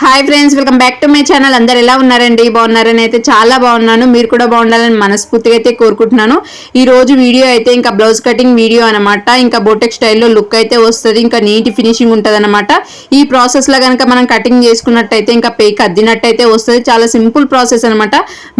Hi friends welcome back to my channel. అందరు ఎలా ఉన్నారండి? బాగున్నారని అయితే చాలా బాగున్నాను. మీరు కూడా బాగుండాలని మనస్ఫూర్తిగా అయితే కోరుకుంటున్నాను. ఈ రోజు వీడియో అయితే ఇంకా బ్లౌజ్ కటింగ్ వీడియో అనమాట ఇంకా బోటెక్ స్టైల్లో లుక్ అయితే వస్తుంది. ఇంకా నీట్ ఫినిషింగ్ ఉంటుంది అనమాట ఈ ప్రాసెస్లో కనుక మనం కటింగ్ చేసుకున్నట్టయితే ఇంకా పేక్ అద్దినట్టయితే వస్తుంది. చాలా సింపుల్ ప్రాసెస్ అనమాట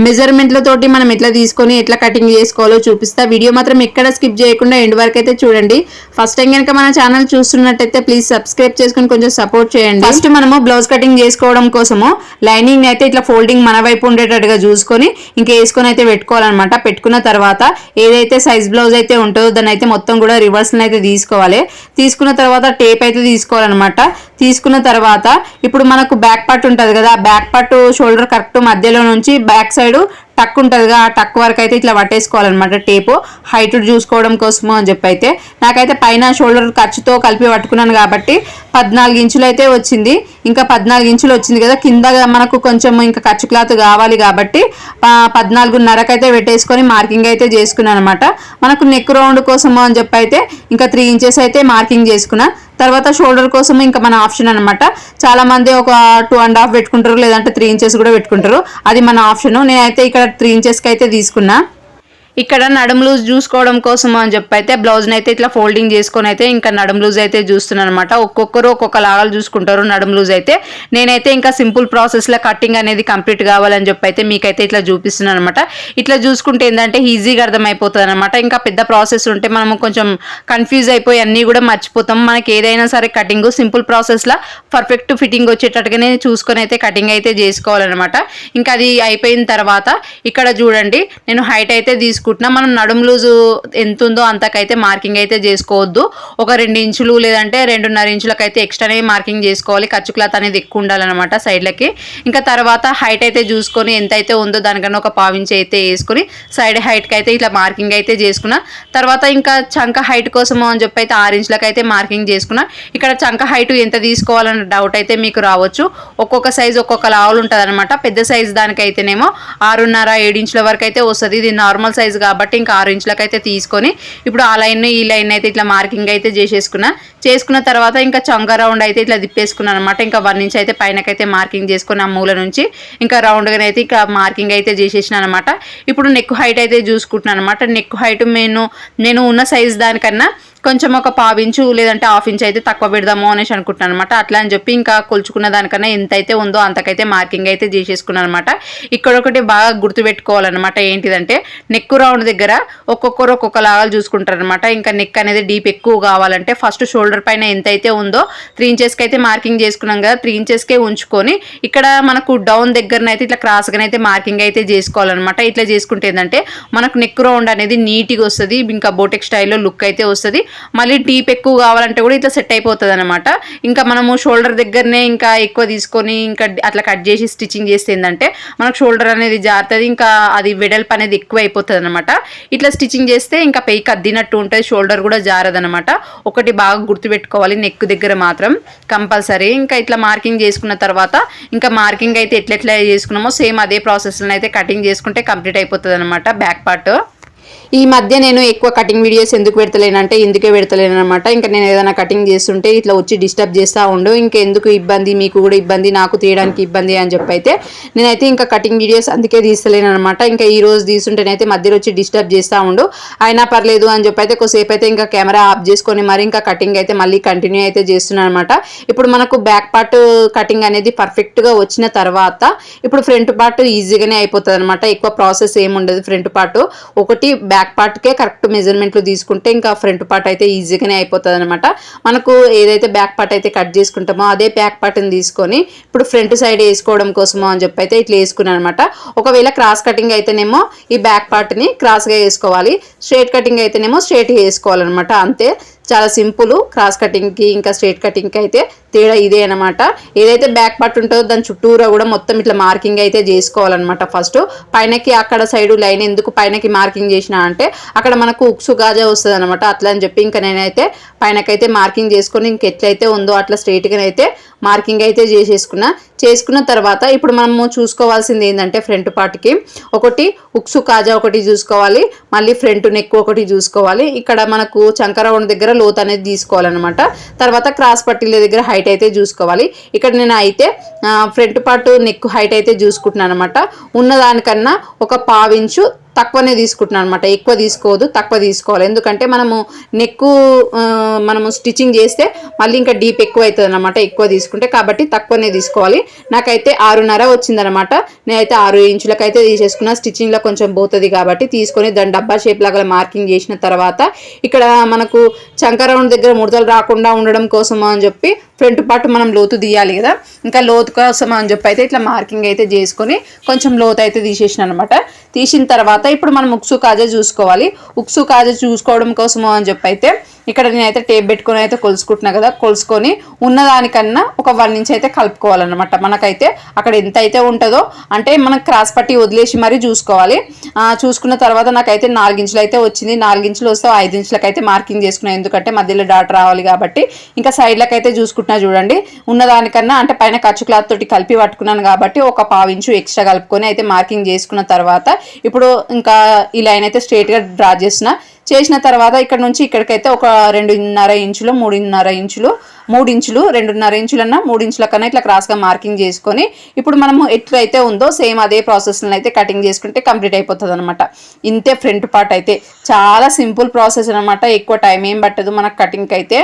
మెజర్మెంట్లతోటి మనం ఎట్లా తీసుకొని ఎట్లా కటింగ్ చేసుకోవాలో చూపిస్తా. వీడియో మాత్రం ఎక్కడ స్కిప్ చేయకుండా ఎండ్ వరకు అయితే చూడండి. ఫస్ట్ టైం కనుక మన ఛానల్ చూస్తున్నట్టయితే ప్లీజ్ సబ్స్క్రైబ్ చేసుకొని కొంచెం సపోర్ట్ చేయండి. ఫస్ట్ మనము బ్లౌజ్ కటింగ్ వేసుకోవడం కోసము లైనింగ్ అయితే ఇట్లా ఫోల్డింగ్ మన వైపు ఉండేటట్టుగా చూసుకొని ఇంకా వేసుకొని అయితే పెట్టుకోవాలన్నమాట. పెట్టుకున్న తర్వాత ఏదైతే సైజ్ బ్లౌజ్ అయితే ఉంటుందో దాన్ని అయితే మొత్తం కూడా రివర్స్ అయితే తీసుకోవాలి. తీసుకున్న తర్వాత టేప్ అయితే తీసుకోవాలన్నమాట. తీసుకున్న తర్వాత ఇప్పుడు మనకు బ్యాక్ పార్ట్ ఉంటుంది కదా ఆ బ్యాక్ పార్ట్ షోల్డర్ కరెక్ట్ మధ్యలో నుంచి బ్యాక్ సైడ్ టక్ ఉంటుందిగా ఆ టక్ వరకు అయితే ఇట్లా పట్టేసుకోవాలన్నమాట టేపు. హైట్ చూసుకోవడం కోసము అని చెప్పి అయితే నాకైతే పైన షోల్డర్ ఖర్చుతో కలిపి పట్టుకున్నాను కాబట్టి పద్నాలుగు ఇంచులు అయితే వచ్చింది. ఇంకా పద్నాలుగు ఇంచులు వచ్చింది కదా కింద మనకు కొంచెం ఇంకా ఖర్చు క్లాత్ కావాలి కాబట్టి పద్నాలుగున్నరకు అయితే పెట్టేసుకొని మార్కింగ్ అయితే చేసుకున్నాను అనమాట మనకు నెక్ రౌండ్ కోసము అని చెప్పి అయితే ఇంకా త్రీ ఇంచెస్ అయితే మార్కింగ్ చేసుకున్నా. తర్వాత షోల్డర్ కోసం ఇంకా మన ఆప్షన్ అనమాట చాలా మంది ఒక టూ అండ్ హాఫ్ పెట్టుకుంటారు లేదంటే త్రీ ఇంచెస్ కూడా పెట్టుకుంటారు. అది మన ఆప్షన్. నేనైతే ఇక్కడ త్రీ ఇంచెస్కి అయితే తీసుకున్నా. ఇక్కడ నడుము లూజ్ చూసుకోవడం కోసం అని చెప్పి అయితే బ్లౌజ్ని అయితే ఇట్లా ఫోల్డింగ్ చేసుకొని అయితే ఇంకా నడుము లూజ్ అయితే చూస్తున్నాను అనమాట ఒక్కొక్కరు ఒక్కొక్క లాగాలు చూసుకుంటారు నడుము లూజ్ అయితే. నేనైతే ఇంకా సింపుల్ ప్రాసెస్లో కటింగ్ అనేది కంప్లీట్ కావాలని చెప్పి అయితే మీకైతే ఇట్లా చూపిస్తున్నాను అనమాట ఇట్లా చూసుకుంటే ఏంటంటే ఈజీగా అర్థమైపోతుంది అనమాట ఇంకా పెద్ద ప్రాసెస్ ఉంటే మనము కొంచెం కన్ఫ్యూజ్ అయిపోయి అన్నీ కూడా మర్చిపోతాం. మనకి ఏదైనా సరే కటింగ్ సింపుల్ ప్రాసెస్లో పర్ఫెక్ట్ ఫిట్టింగ్ వచ్చేటట్టుగానే చూసుకొని అయితే కటింగ్ అయితే చేసుకోవాలన్నమాట. ఇంకా అది అయిపోయిన తర్వాత ఇక్కడ చూడండి నేను హైట్ అయితే తీసుకుంటున్నా. మనం నడుము లూజు ఎంత ఉందో అంతకైతే మార్కింగ్ అయితే చేసుకోవద్దు. ఒక రెండు ఇంచులు లేదంటే రెండున్నర ఇంచులకైతే ఎక్స్ట్రానే మార్కింగ్ చేసుకోవాలి. ఖర్చు క్లాత్ అనేది ఎక్కువ ఉండాలన్నమాట సైడ్లకి. ఇంకా తర్వాత హైట్ అయితే చూసుకొని ఎంత అయితే ఉందో దానికన్నా ఒక పావించి అయితే వేసుకొని సైడ్ హైట్కి అయితే ఇట్లా మార్కింగ్ అయితే చేసుకున్నా. తర్వాత ఇంకా చంక హైట్ కోసము అని చెప్పి అయితే ఆరు ఇంచులకు అయితే మార్కింగ్ చేసుకున్నా. ఇక్కడ చంక హైట్ ఎంత తీసుకోవాలన్న డౌట్ అయితే మీకు రావచ్చు. ఒక్కొక్క సైజ్ ఒక్కొక్క లావులు ఉంటుంది అనమాట పెద్ద సైజ్ దానికైతేనేమో ఆరున్నర ఏడు ఇంచుల వరకు అయితే వస్తుంది. ఇది నార్మల్ సైజ్ కాబట్టి ఇంకా ఆరు ఇంచులకు అయితే తీసుకొని ఇప్పుడు ఆ లైన్ ఈ లైన్ అయితే ఇట్లా మార్కింగ్ అయితే చేసేసుకున్నా. చేసుకున్న తర్వాత ఇంకా చంక రౌండ్ అయితే ఇట్లా తిప్పేసుకున్నాను అనమాట ఇంకా వన్ ఇంచ్ అయితే పైనకైతే మార్కింగ్ చేసుకుని ఆ మూల నుంచి ఇంకా రౌండ్గా అయితే ఇంకా మార్కింగ్ అయితే చేసేసిన అనమాట ఇప్పుడు నెక్ హైట్ అయితే చూసుకుంటున్నాను అనమాట నెక్ హైట్ నేను నేను ఉన్న సైజ్ దానికన్నా కొంచెం ఒక పావించు లేదంటే హాఫ్ ఇంచ్ అయితే తక్కువ పెడదాము అనేసి అనుకుంటున్నాను అనమాట అట్లా అని చెప్పి ఇంకా కొలుచుకున్న దానికన్నా ఎంత అయితే ఉందో అంతకైతే మార్కింగ్ అయితే చేసేసుకున్నాను అనమాట ఇక్కడ ఒకటి బాగా గుర్తుపెట్టుకోవాలన్నమాట ఏంటిదంటే నెక్ రౌండ్ దగ్గర ఒక్కొక్కరు ఒక్కొక్క లాగాలు చూసుకుంటారు అనమాట ఇంకా నెక్ అనేది డీప్ ఎక్కువ కావాలంటే ఫస్ట్ షోల్డర్ పైన ఎంత అయితే ఉందో త్రీ ఇంచెస్కి అయితే మార్కింగ్ చేసుకున్నాం కదా త్రీ ఇంచెస్కే ఉంచుకొని ఇక్కడ మనకు డౌన్ దగ్గరనైతే ఇట్లా క్రాస్గా అయితే మార్కింగ్ అయితే చేసుకోవాలన్నమాట. ఇట్లా చేసుకుంటే ఏంటంటే మనకు నెక్ రౌండ్ అనేది నీట్గా వస్తుంది ఇంకా బోటెక్ స్టైల్లో లుక్ అయితే వస్తుంది. మళ్ళీ డీప్ ఎక్కువ కావాలంటే కూడా ఇట్లా సెట్ అయిపోతుంది అనమాట ఇంకా మనము షోల్డర్ దగ్గరనే ఇంకా ఎక్కువ తీసుకొని ఇంకా అట్లా కట్ చేసి స్టిచ్చింగ్ చేస్తే ఏంటంటే మనకు షోల్డర్ అనేది జారుతుంది ఇంకా అది వెడల్పు అనేది ఎక్కువ అయిపోతుంది అనమాట ఇట్లా స్టిచ్చింగ్ చేస్తే ఇంకా పెయి అద్దినట్టు ఉంటుంది షోల్డర్ కూడా జారదనమాట ఒకటి బాగా గుర్తుపెట్టుకోవాలి నెక్ దగ్గర మాత్రం కంపల్సరీ. ఇంకా ఇట్లా మార్కింగ్ చేసుకున్న తర్వాత ఇంకా మార్కింగ్ అయితే ఎట్లా ఎట్లా చేసుకున్నామో సేమ్ అదే ప్రాసెస్లో అయితే కటింగ్ చేసుకుంటే కంప్లీట్ అయిపోతుంది అనమాట బ్యాక్ పార్ట్ ఈ మధ్య నేను ఎక్కువ కటింగ్ వీడియోస్ ఎందుకు పెడతలేనంటే ఎందుకే పెడతలేను అనమాట ఇంకా నేను ఏదైనా కటింగ్ చేస్తుంటే ఇట్లా వచ్చి డిస్టర్బ్ చేస్తూ ఉండు ఇంకా ఎందుకు ఇబ్బంది మీకు కూడా ఇబ్బంది నాకు తీయడానికి ఇబ్బంది అని చెప్పి అయితే నేనైతే ఇంకా కటింగ్ వీడియోస్ అందుకే తీస్తలేను అనమాట ఇంకా ఈ రోజు తీసుంటేనైతే మధ్యలో వచ్చి డిస్టర్బ్ చేస్తూ ఉండు అయినా పర్లేదు అని చెప్పి అయితే కొద్దిసేపు అయితే ఇంకా కెమెరా ఆఫ్ చేసుకొని మరి ఇంకా కటింగ్ అయితే మళ్ళీ కంటిన్యూ అయితే చేస్తున్నాను అనమాట ఇప్పుడు మనకు బ్యాక్ పార్ట్ కటింగ్ అనేది పర్ఫెక్ట్గా వచ్చిన తర్వాత ఇప్పుడు ఫ్రంట్ పార్ట్ ఈజీగానే అయిపోతుంది అనమాట ఎక్కువ ప్రాసెస్ ఏముండదు ఫ్రంట్ పార్ట్ ఒకటి బ్యాక్ బ్యాక్ పార్ట్కే కరెక్ట్ మెజర్మెంట్లు తీసుకుంటే ఇంకా ఫ్రంట్ పార్ట్ అయితే ఈజీగానే అయిపోతుంది అనమాట మనకు ఏదైతే బ్యాక్ పార్ట్ అయితే కట్ చేసుకుంటామో అదే బ్యాక్ పార్ట్ని తీసుకొని ఇప్పుడు ఫ్రంట్ సైడ్ వేసుకోవడం కోసమో అని చెప్పి అయితే ఇట్లా వేసుకున్నాను అనమాట ఒకవేళ క్రాస్ కటింగ్ అయితేనేమో ఈ బ్యాక్ పార్ట్ని క్రాస్గా వేసుకోవాలి. స్ట్రేట్ కటింగ్ అయితేనేమో స్ట్రేట్గా వేసుకోవాలన్నమాట. అంతే. చాలా సింపుల్ క్రాస్ కటింగ్కి ఇంకా స్ట్రేట్ కటింగ్కి అయితే తేడా ఇదే అనమాట ఏదైతే బ్యాక్ పార్ట్ ఉంటుందో దాని చుట్టూరా కూడా మొత్తం ఇట్లా మార్కింగ్ అయితే చేసుకోవాలన్నమాట ఫస్ట్ పైనకి అక్కడ సైడ్ లైన్ ఎందుకు పైనకి మార్కింగ్ చేసిన అంటే అక్కడ మనకు ఉక్సు గాజా వస్తుంది అనమాట అట్లా అని చెప్పి ఇంకా నేనైతే పైనకైతే మార్కింగ్ చేసుకొని ఇంక ఎట్లయితే ఉందో అట్లా స్ట్రైట్గా అయితే మార్కింగ్ అయితే చేసేసుకున్నా. చేసుకున్న తర్వాత ఇప్పుడు మనము చూసుకోవాల్సింది ఏంటంటే ఫ్రంట్ పార్ట్కి ఒకటి ఉక్సు కాజా ఒకటి చూసుకోవాలి మళ్ళీ ఫ్రంట్ నెక్ ఒకటి చూసుకోవాలి. ఇక్కడ మనకు చంకరవణ దగ్గర లోత్ అనేది తీసుకోవాలన్నమాట. తర్వాత క్రాస్ పట్టీల దగ్గర హైట్ అయితే చూసుకోవాలి. ఇక్కడ నేను అయితే ఫ్రంట్ పార్ట్ నెక్ హైట్ అయితే చూసుకుంటున్నాను అనమాట ఉన్నదానికన్నా ఒక పావించు తక్కువనే తీసుకుంటున్నాను అనమాట ఎక్కువ తీసుకోవద్దు తక్కువ తీసుకోవాలి. ఎందుకంటే మనము నెక్కు మనము స్టిచ్చింగ్ చేస్తే మళ్ళీ ఇంకా డీప్ ఎక్కువ అవుతుంది అనమాట ఎక్కువ తీసుకుంటే. కాబట్టి తక్కువనే తీసుకోవాలి. నాకైతే ఆరున్నర వచ్చిందనమాట నేనైతే ఆరు ఇంచులకైతే తీసేసుకున్న. స్టిచ్చింగ్లో కొంచెం పోతుంది కాబట్టి తీసుకొని దాని డబ్బా షేప్ లాగా మార్కింగ్ చేసిన తర్వాత ఇక్కడ మనకు చంక రౌండ్ దగ్గర ముడతలు రాకుండా ఉండడం కోసం అని చెప్పి ఫ్రంట్ పార్ట్ మనం లోతు తీయాలి కదా. ఇంకా లోతు కోసం అని చెప్పి అయితే ఇట్లా మార్కింగ్ అయితే చేసుకొని కొంచెం లోతు అయితే తీసేసిన అనమాట తీసిన తర్వాత ఇప్పుడు మనం ఉక్సు కాజా చూసుకోవాలి. ఉక్సు కాజా చూసుకోవడం కోసము అని చెప్పి అయితే ఇక్కడ నేనైతే టేప్ పెట్టుకొని అయితే కొలుసుకుంటున్నా కదా కొలుసుకొని ఉన్నదానికన్నా ఒక వన్ ఇంచ్ అయితే కలుపుకోవాలన్నమాట. మనకైతే అక్కడ ఎంత అయితే ఉంటుందో అంటే మనం క్రాస్ పట్టి వదిలేసి మరీ చూసుకోవాలి. చూసుకున్న తర్వాత నాకైతే నాలుగించులు అయితే వచ్చింది. నాలుగించులు వస్తే ఐదించులకు అయితే మార్కింగ్ చేసుకున్నాను ఎందుకంటే మధ్యలో డాట్ రావాలి కాబట్టి. ఇంకా సైడ్లకు అయితే చూసుకుంటున్నా చూడండి. ఉన్నదానికన్నా అంటే పైన ఖర్చు క్లాత్ తోటి కలిపి పట్టుకున్నాను కాబట్టి ఒక పావించు ఎక్స్ట్రా కలుపుకొని అయితే మార్కింగ్ చేసుకున్న తర్వాత ఇప్పుడు ఇంకా ఈ లైన్ అయితే స్ట్రేట్గా డ్రా చేసిన చేసిన తర్వాత ఇక్కడ నుంచి ఇక్కడికైతే ఒక రెండున్నర ఇంచులు మూడున్నర ఇంచులు మూడు ఇంచులు రెండున్నర ఇంచులన్నా మూడు ఇంచుల కన్నా ఇట్లా క్రాస్గా మార్కింగ్ చేసుకొని ఇప్పుడు మనము ఎట్లయితే ఉందో సేమ్ అదే ప్రాసెస్లో అయితే కటింగ్ చేసుకుంటే కంప్లీట్ అయిపోతుంది అనమాట ఇంతే ఫ్రంట్ పార్ట్ అయితే. చాలా సింపుల్ ప్రాసెస్ అనమాట ఎక్కువ టైం ఏం పట్టదు. మనకు కటింగ్కి అయితే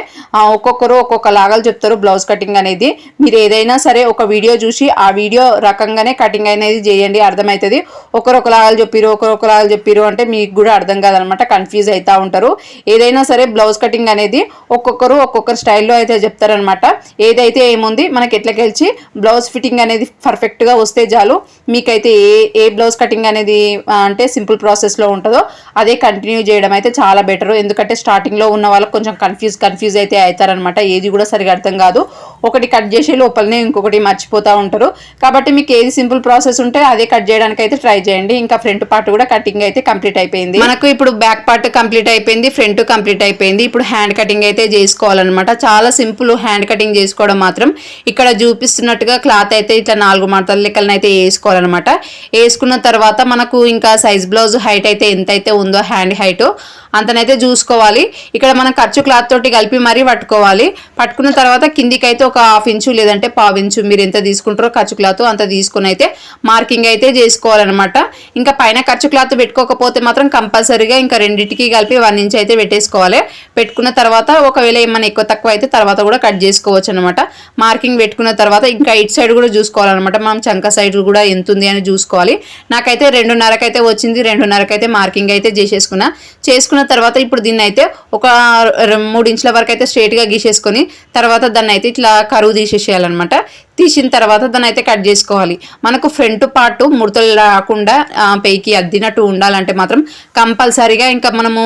ఒక్కొక్కరు ఒక్కొక్క లాగాలు చెప్తారు బ్లౌజ్ కటింగ్ అనేది. మీరు ఏదైనా సరే ఒక వీడియో చూసి ఆ వీడియో రకంగానే కటింగ్ అనేది చేయండి. అర్థమవుతుంది ఒకరు ఒక లాగాలు చెప్పిరు ఒకరు ఒక లాగాలు చెప్పిరు అంటే మీకు కూడా అర్థం కాదనమాట కన్ఫ్యూజ్ అవుతూ ఉంటారు. ఏదైనా సరే బ్లౌజ్ కటింగ్ అనేది ఒక్కొక్కరు ఒక్కొక్కరు స్టైల్లో అయితే చెప్తారనమాట ఏదైతే ఏముంది మనకి ఎట్లా గెలిచి బ్లౌజ్ ఫిట్టింగ్ అనేది పర్ఫెక్ట్గా వస్తే చాలు. మీకైతే ఏ ఏ బ్లౌజ్ కటింగ్ అనేది అంటే సింపుల్ ప్రాసెస్లో ఉంటుందో అదే కంటిన్యూ చేయడం అయితే చాలా బెటర్ ఎందుకంటే స్టార్టింగ్లో ఉన్న వాళ్ళకి కొంచెం కన్ఫ్యూజ్ కన్ఫ్యూజ్ అయితే అవుతారనమాట ఏది కూడా సరిగా అర్థం కాదు. ఒకటి కట్ చేసే లోపలనే ఇంకొకటి మర్చిపోతూ ఉంటారు. కాబట్టి మీకు ఏది సింపుల్ ప్రాసెస్ ఉంటే అదే కట్ చేయడానికి అయితే ట్రై చేయండి. ఇంకా ఫ్రంట్ పార్ట్ కూడా కటింగ్ అయితే కంప్లీట్ అయిపోయింది. మనకు ఇప్పుడు బ్యాక్ పార్ట్ కంప్లీట్ అయిపోయింది ఫ్రంట్ కంప్లీట్ అయిపోయింది. ఇప్పుడు హ్యాండ్ కటింగ్ అయితే చేసుకోవాలన్నమాట. చాలా సింపుల్ సింపుల్ హ్యాండ్ కటింగ్ చేసుకోవడం మాత్రం ఇక్కడ చూపిస్తున్నట్టుగా క్లాత్ అయితే ఇట్లా నాలుగు మడతల లెక్కలను అయితే వేసుకోవాలన్నమాట. వేసుకున్న తర్వాత మనకు ఇంకా సైజ్ బ్లౌజ్ హైట్ అయితే ఎంత అయితే ఉందో హ్యాండ్ హైట్ అంతనైతే చూసుకోవాలి. ఇక్కడ మనం ఖర్చు క్లాత్ తోటి కలిపి మరీ పట్టుకోవాలి. పట్టుకున్న తర్వాత కిందికి అయితే ఒక హాఫ్ ఇంచు లేదంటే పావు ఇంచు మీరు ఎంత తీసుకుంటారో ఖర్చు క్లాత్ అంత తీసుకుని అయితే మార్కింగ్ అయితే చేసుకోవాలన్నమాట. ఇంకా పైన ఖర్చు క్లాత్ పెట్టుకోకపోతే మాత్రం కంపల్సరీగా ఇంకా రెండింటికి కలిపి వన్ ఇంచ్ అయితే పెట్టేసుకోవాలి. పెట్టుకున్న తర్వాత ఒకవేళ ఏమైనా ఎక్కువ తక్కువ అయితే తర్వాత కూడా కట్ చేసుకోవచ్చు అనమాట మార్కింగ్ పెట్టుకున్న తర్వాత ఇంకా ఇటు సైడ్ కూడా చూసుకోవాలన్నమాట. మనం చంక సైడ్ కూడా ఎంత ఉంది అని చూసుకోవాలి. నాకైతే రెండున్నరకైతే వచ్చింది రెండున్నరకైతే మార్కింగ్ అయితే చేసేసుకున్నా. చేసుకున్న తర్వాత ఇప్పుడు దీన్ని అయితే ఒక మూడు ఇంచుల వరకు అయితే స్ట్రేట్గా గీసేసుకొని తర్వాత దాన్ని అయితే ఇట్లా కరువు తీసేసేయాలన్నమాట. తీసిన తర్వాత దాన్ని అయితే కట్ చేసుకోవాలి. మనకు ఫ్రంట్ పార్ట్ ముడతలు రాకుండా పైకి అద్దినట్టు ఉండాలంటే మాత్రం కంపల్సరీగా ఇంకా మనము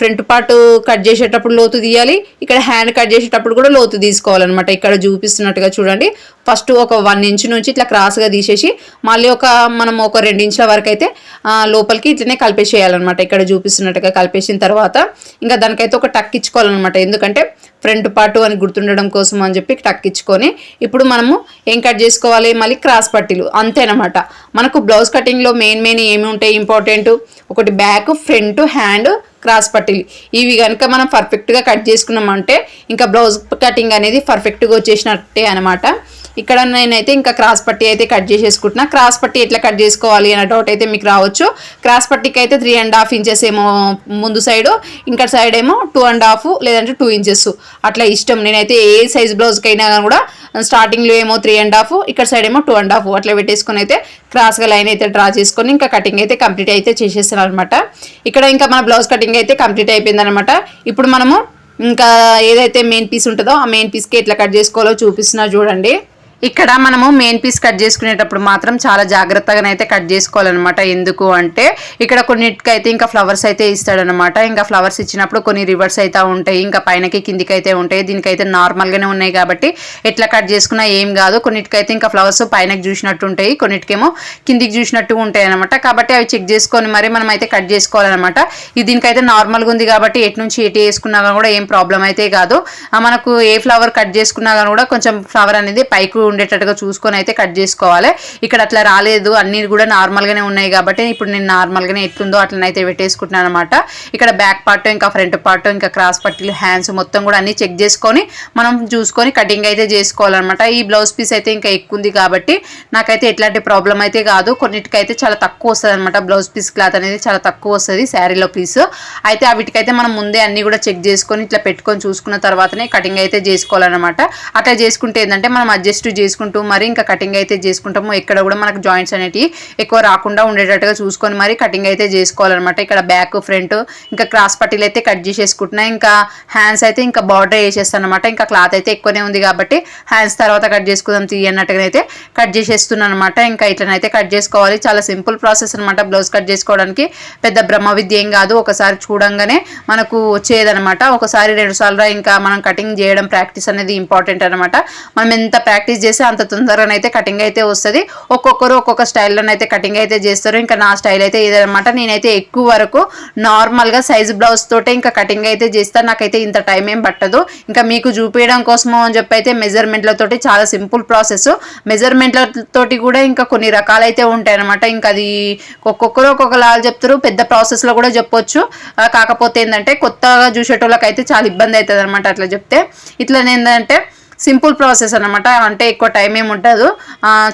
ఫ్రంట్ పార్ట్ కట్ చేసేటప్పుడు లోతు తీయాలి. ఇక్కడ హ్యాండ్ కట్ చేసేటప్పుడు కూడా లోతు తీసుకోవాలన్నమాట. ఇక్కడ చూపిస్తున్నట్టుగా చూడండి. ఫస్ట్ ఒక వన్ ఇంచ్ నుంచి ఇట్లా క్రాస్గా తీసేసి మళ్ళీ ఒక మనం ఒక రెండు ఇంచుల వరకు అయితే లోపలికి ఇట్లనే కలిపేసేయాలన్నమాట. ఇక్కడ చూపిస్తున్నట్టుగా కలిపేసిన తర్వాత ఇంకా దానికైతే ఒక టక్ ఇచ్చుకోవాలన్నమాట. ఎందుకంటే ఫ్రంట్ పార్ట్ అని గుర్తుండడం కోసం అని చెప్పి టక్ ఇచ్చుకొని ఇప్పుడు మనము ఏం కట్ చేసుకోవాలి? మళ్ళీ క్రాస్ పట్టీలు. అంతేనమాట. మనకు బ్లౌజ్ కటింగ్లో మెయిన్ మెయిన్ ఏమి ఉంటాయి? ఇంపార్టెంట్. ఒకటి బ్యాక్ ఫ్రంట్ హ్యాండ్ క్రాస్ పట్టీలు. ఇవి కనుక మనం పర్ఫెక్ట్గా కట్ చేసుకున్నామంటే ఇంకా బ్లౌజ్ కటింగ్ అనేది పర్ఫెక్ట్గా వచ్చేసినట్టే అనమాట. ఇక్కడ నేనైతే ఇంకా క్రాస్ పట్టి అయితే కట్ చేసేసుకుంటున్నా. క్రాస్ పట్టి ఎట్లా కట్ చేసుకోవాలి అనే డౌట్ అయితే మీకు రావచ్చు. క్రాస్ పట్టికి అయితే త్రీ అండ్ హాఫ్ ఇంచెస్ ఏమో ముందు సైడ్ ఇంకా సైడ్ ఏమో టూ అండ్ హాఫ్ లేదంటే టూ ఇంచెస్ అట్లా ఇష్టం. నేనైతే ఏ సైజ్ బ్లౌజ్కి అయినా కూడా స్టార్టింగ్లో ఏమో త్రీ అండ్ హాఫ్ ఇక్కడ సైడ్ ఏమో టూ అండ్ హాఫ్ అట్లా పెట్టేసుకొని అయితే క్రాస్గా లైన్ అయితే డ్రా చేసుకొని ఇంకా కటింగ్ అయితే కంప్లీట్ అయితే చేసేస్తాను అనమాట ఇక్కడ ఇంకా మన బ్లౌజ్ కటింగ్ అయితే కంప్లీట్ అయిపోయిందనమాట ఇప్పుడు మనము ఇంకా ఏదైతే మెయిన్ పీస్ ఉంటుందో ఆ మెయిన్ పీస్కి ఎట్లా కట్ చేసుకోవాలో చూపిస్తున్నా చూడండి. ఇక్కడ మనము మెయిన్ పీస్ కట్ చేసుకునేటప్పుడు మాత్రం చాలా జాగ్రత్తగానైతే కట్ చేసుకోవాలన్నమాట. ఎందుకు అంటే ఇక్కడ కొన్నిటికైతే ఇంకా ఫ్లవర్స్ అయితే ఇస్తాడనమాట ఇంకా ఫ్లవర్స్ ఇచ్చినప్పుడు కొన్ని రివర్స్ అయితే ఉంటాయి ఇంకా పైనకి కిందికి అయితే ఉంటాయి. దీనికైతే నార్మల్గానే ఉన్నాయి కాబట్టి ఎట్లా కట్ చేసుకున్నా ఏం కాదు. కొన్నిటికైతే ఇంకా ఫ్లవర్స్ పైనకి చూసినట్టు ఉంటాయి కొన్నిటికేమో కిందికి చూసినట్టు ఉంటాయి అనమాట కాబట్టి అవి చెక్ చేసుకొని మరి మనం అయితే కట్ చేసుకోవాలన్నమాట. ఇది దీనికైతే నార్మల్గా ఉంది కాబట్టి ఎటు నుంచి ఎటు వేసుకున్నా కూడా ఏం ప్రాబ్లం అయితే కాదు. మనకు ఏ ఫ్లవర్ కట్ చేసుకున్నా కూడా కొంచెం ఫ్లవర్ అనేది పైకి ఉండేటట్టుగా చూసుకొని అయితే కట్ చేసుకోవాలి. ఇక్కడ అట్లా రాలేదు. అన్ని కూడా నార్మల్గానే ఉన్నాయి కాబట్టి ఇప్పుడు నేను నార్మల్గానే ఎట్లుందో అట్లనైతే పెట్టేసుకుంటున్నాను అనమాట ఇక్కడ బ్యాక్ పార్ట్ ఇంకా ఫ్రంట్ పార్ట్ ఇంకా క్రాస్ పట్టీలు హ్యాండ్స్ మొత్తం కూడా అన్ని చెక్ చేసుకొని మనం చూసుకొని కటింగ్ అయితే చేసుకోవాలన్నమాట. ఈ బ్లౌజ్ పీస్ అయితే ఇంకా ఎక్కువ ఉంది కాబట్టి నాకైతే ఎట్లాంటి ప్రాబ్లం అయితే కాదు. కొన్నిటికైతే చాలా తక్కువ వస్తుంది అనమాట బ్లౌజ్ పీస్ క్లాత్ అనేది చాలా తక్కువ వస్తుంది శారీలో పీస్ అయితే వీటికైతే మనం ముందే అన్ని కూడా చెక్ చేసుకొని ఇట్లా పెట్టుకొని చూసుకున్న తర్వాతనే కటింగ్ అయితే చేసుకోవాలన్నమాట. అట్లా చేసుకుంటే ఏంటంటే మనం అడ్జస్ట్ చేసుకుంటూ మరి ఇంకా కటింగ్ అయితే చేసుకుంటాము. ఎక్కడ కూడా మనకు జాయింట్స్ అనేటివి ఎక్కువ రాకుండా ఉండేటట్టుగా చూసుకొని మరి కటింగ్ అయితే చేసుకోవాలన్నమాట. ఇక్కడ బ్యాక్ ఫ్రంట్ ఇంకా క్రాస్ పట్టీలు అయితే కట్ చేసేసుకుంటున్నా. ఇంకా హ్యాండ్స్ అయితే ఇంకా బార్డర్ వేసేస్తాను అనమాట ఇంకా క్లాత్ అయితే ఎక్కువనే ఉంది కాబట్టి హ్యాండ్స్ తర్వాత కట్ చేసుకుందాం తీయన్నట్టుగా అయితే కట్ చేసేస్తున్నాను అనమాట ఇంకా ఇట్లనైతే కట్ చేసుకోవాలి. చాలా సింపుల్ ప్రాసెస్ అనమాట బ్లౌజ్ కట్ చేసుకోవడానికి పెద్ద బ్రహ్మ విద్య ఏం కాదు. ఒకసారి చూడంగానే మనకు వచ్చేదనమాట ఒకసారి రెండు సార్లు ఇంకా మనం కటింగ్ చేయడం ప్రాక్టీస్ అనేది ఇంపార్టెంట్ అనమాట మనం ఎంత ప్రాక్టీస్ చేస్తే అంత తొందరగానైతే కటింగ్ అయితే వస్తుంది. ఒక్కొక్కరు ఒక్కొక్క స్టైల్లోనైతే కటింగ్ అయితే చేస్తారు. ఇంకా నా స్టైల్ అయితే ఇదనమాట నేనైతే ఎక్కువ వరకు నార్మల్గా సైజ్ బ్లౌజ్ తోటే ఇంకా కటింగ్ అయితే చేస్తాను నాకైతే ఇంత టైం ఏం పట్టదు. ఇంకా మీకు చూపించడం కోసమో అని చెప్పి అయితే మెజర్మెంట్లతోటి చాలా సింపుల్ ప్రాసెస్ మెజర్మెంట్లతోటి కూడా ఇంకా కొన్ని రకాలైతే ఉంటాయి అనమాట ఇంకా అది ఒక్కొక్కరు ఒక్కొక్కలాగా చెప్తారు. పెద్ద ప్రాసెస్లో కూడా చెప్పొచ్చు. కాకపోతే ఏంటంటే కొత్తగా చూసేటోళ్ళకి అయితే చాలా ఇబ్బంది అవుతుంది అనమాట అట్లా చెప్తే. ఇట్లా ఏంటంటే సింపుల్ ప్రాసెస్ అనమాట అంటే ఎక్కువ టైం ఏమి ఉండదు.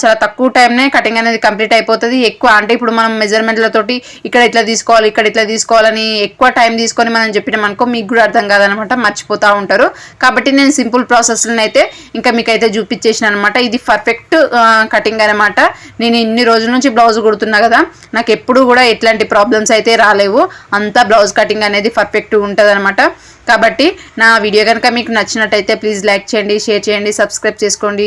చాలా తక్కువ టైంనే కటింగ్ అనేది కంప్లీట్ అయిపోతుంది. ఎక్కువ అంటే ఇప్పుడు మనం మెజర్మెంట్లతోటి ఇక్కడ ఇట్లా తీసుకోవాలి ఇక్కడ ఇట్లా తీసుకోవాలని ఎక్కువ టైం తీసుకొని మనం చెప్పినాం అనుకో మీకు కూడా అర్థం కాదనమాట మర్చిపోతూ ఉంటారు. కాబట్టి నేను సింపుల్ ప్రాసెస్లను అయితే ఇంకా మీకు అయితే చూపించేసిన అనమాట ఇది పర్ఫెక్ట్ కటింగ్ అనమాట నేను ఇన్ని రోజుల నుంచి బ్లౌజ్ కుడుతున్నా కదా నాకు ఎప్పుడు కూడా ఎట్లాంటి ప్రాబ్లమ్స్ అయితే రాలేవు. అంతా బ్లౌజ్ కటింగ్ అనేది పర్ఫెక్ట్ ఉంటుంది అనమాట కాబట్టి నా వీడియో కనుక మీకు నచ్చినట్టయితే ప్లీజ్ లైక్ చేయండి షేర్ చేయండి సబ్స్క్రైబ్ చేసుకోండి.